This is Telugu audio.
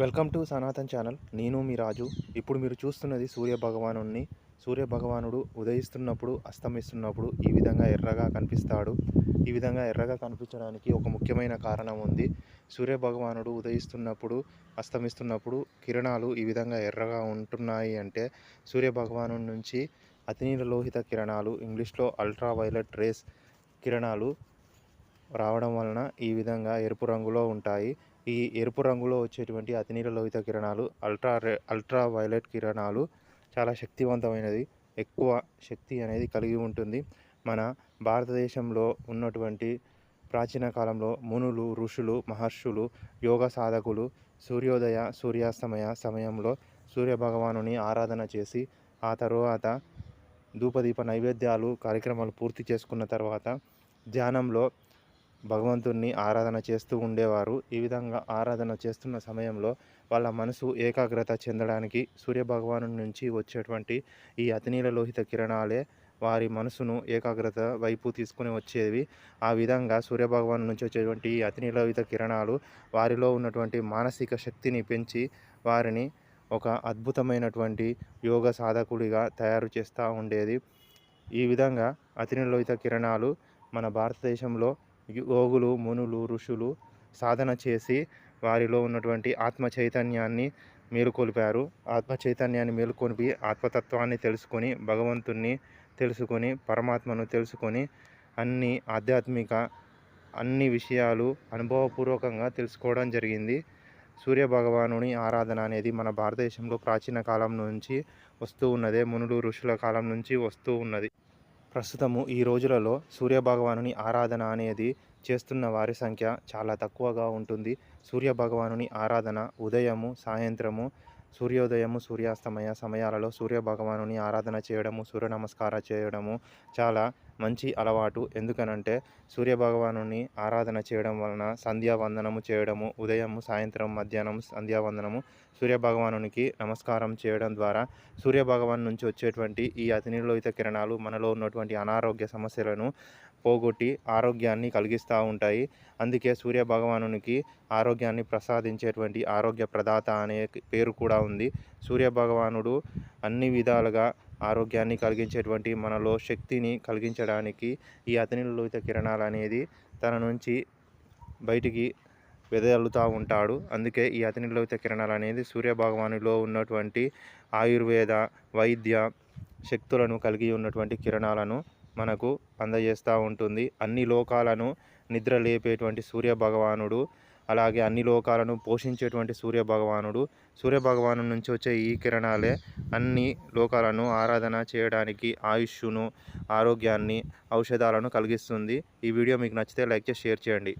Welcome to Sanatan channel. నేను మీ రాజు. ఇప్పుడు మీరు చూస్తున్నది సూర్య భగవాను సూర్య భగవానుడు ఉదయిస్తున్నప్పుడు అస్తమిస్తున్నప్పుడు ఈ విధంగా ఎర్రగా కనిపిస్తాడు. ఈ విధంగా ఎర్రగా కనిపించడానికి ఒక ముఖ్యమైన కారణం ఉంది. సూర్య భగవానుడు ఉదయిస్తున్నప్పుడు అస్తమిస్తున్నప్పుడు కిరణాలు ఈ విధంగా ఎర్రగా ఉంటున్నాయి అంటే సూర్య భగవాను నుంచి అతినీల లోహిత కిరణాలు ఇంగ్లీష్లో అల్ట్రా వైలెట్ రేస్ కిరణాలు రావడం వలన ఈ విధంగా ఎరుపు రంగులో ఉంటాయి. ఈ ఎరుపు రంగులో వచ్చేటువంటి అతినీల లోహిత కిరణాలు అల్ట్రా రే అల్ట్రా వైలెట్ కిరణాలు చాలా శక్తివంతమైనది. ఎక్కువ శక్తి అనేది కలిగి ఉంటుంది. మన భారతదేశంలో ఉన్నటువంటి ప్రాచీన కాలంలో మునులు ఋషులు మహర్షులు యోగ సాధకులు సూర్యోదయ సూర్యాస్తమయ సమయంలో సూర్య భగవానుని ఆరాధన చేసి ఆ తరువాత ధూపదీప నైవేద్యాలు కార్యక్రమాలు పూర్తి చేసుకున్న తర్వాత ధ్యానంలో భగవంతుణ్ణి ఆరాధన చేస్తూ ఉండేవారు. ఈ విధంగా ఆరాధన చేస్తున్న సమయంలో వాళ్ళ మనసు ఏకాగ్రత చెందడానికి సూర్యభగవాను నుంచి వచ్చేటువంటి ఈ అతినీల లోహిత కిరణాలే వారి మనసును ఏకాగ్రత వైపు తీసుకుని వచ్చేవి. ఆ విధంగా సూర్యభగవాను నుంచి వచ్చేటువంటి ఈ అతినీలోహిత కిరణాలు వారిలో ఉన్నటువంటి మానసిక శక్తిని పెంచి వారిని ఒక అద్భుతమైనటువంటి యోగ సాధకుడిగా తయారు చేస్తూ ఉండేది. ఈ విధంగా అతినీలోహిత కిరణాలు మన భారతదేశంలో యోగులు మునులు ఋషులు సాధన చేసి వారిలో ఉన్నటువంటి ఆత్మ చైతన్యాన్ని మేలుకొల్పారు. ఆత్మ చైతన్యాన్ని మేలుకొలిపి ఆత్మతత్వాన్ని తెలుసుకొని భగవంతుణ్ణి తెలుసుకొని పరమాత్మను తెలుసుకొని అన్ని ఆధ్యాత్మిక అన్ని విషయాలు అనుభవపూర్వకంగా తెలుసుకోవడం జరిగింది. సూర్య భగవానుని ఆరాధన అనేది మన భారతదేశంలో ప్రాచీన కాలం నుంచి వస్తూ ఉన్నదే మునులు ఋషుల కాలం నుంచి వస్తూ ఉన్నది. ప్రస్తుతము ఈ రోజులలో సూర్యభగవానుని ఆరాధన అనేది చేస్తున్న వారి సంఖ్య చాలా తక్కువగా ఉంటుంది. సూర్యభగవానుని ఆరాధన ఉదయము సాయంత్రము సూర్యోదయము సూర్యాస్తమయ సమయాలలో సూర్య భగవానుని ఆరాధన చేయడము సూర్య నమస్కార చేయడము చాలా మంచి అలవాటు. ఎందుకనంటే సూర్యభగవానుని ఆరాధన చేయడం వలన సంధ్యావందనము చేయడము ఉదయము సాయంత్రం మధ్యాహ్నం సంధ్యావందనము సూర్య భగవానునికి నమస్కారం చేయడం ద్వారా సూర్య భగవాన్ నుంచి వచ్చేటువంటి ఈ అతినిలోహిత కిరణాలు మనలో ఉన్నటువంటి అనారోగ్య సమస్యలను పోగొట్టి ఆరోగ్యాన్ని కలిగిస్తూ ఉంటాయి. అందుకే సూర్య భగవానునికి ఆరోగ్యాన్ని ప్రసాదించేటువంటి ఆరోగ్య ప్రదాత అనే పేరు కూడా ఉంది. సూర్య భగవానుడు అన్ని విధాలుగా ఆరోగ్యాన్ని కలిగించేటువంటి మనలో శక్తిని కలిగించడానికి ఈ అతనిలోహిత కిరణాలు అనేది తన నుంచి బయటికి వెదలుతూ ఉంటాడు. అందుకే ఈ అతనిలోహిత కిరణాలు అనేది సూర్య భగవానులో ఉన్నటువంటి ఆయుర్వేద వైద్య శక్తులను కలిగి ఉన్నటువంటి కిరణాలను మనకు అందజేస్తూ ఉంటుంది. అన్ని లోకాలను నిద్ర లేపేటువంటి సూర్య భగవానుడు అలాగే అన్ని లోకాలను పోషించేటువంటి సూర్య భగవానుడు సూర్య భగవాను నుంచి వచ్చే ఈ కిరణాలే అన్ని లోకాలను ఆరాధన చేయడానికి ఆయుష్ను ఆరోగ్యాన్ని ఔషధాలను కలిగిస్తుంది. ఈ వీడియో మీకు నచ్చితే లైక్ చేసి షేర్ చేయండి.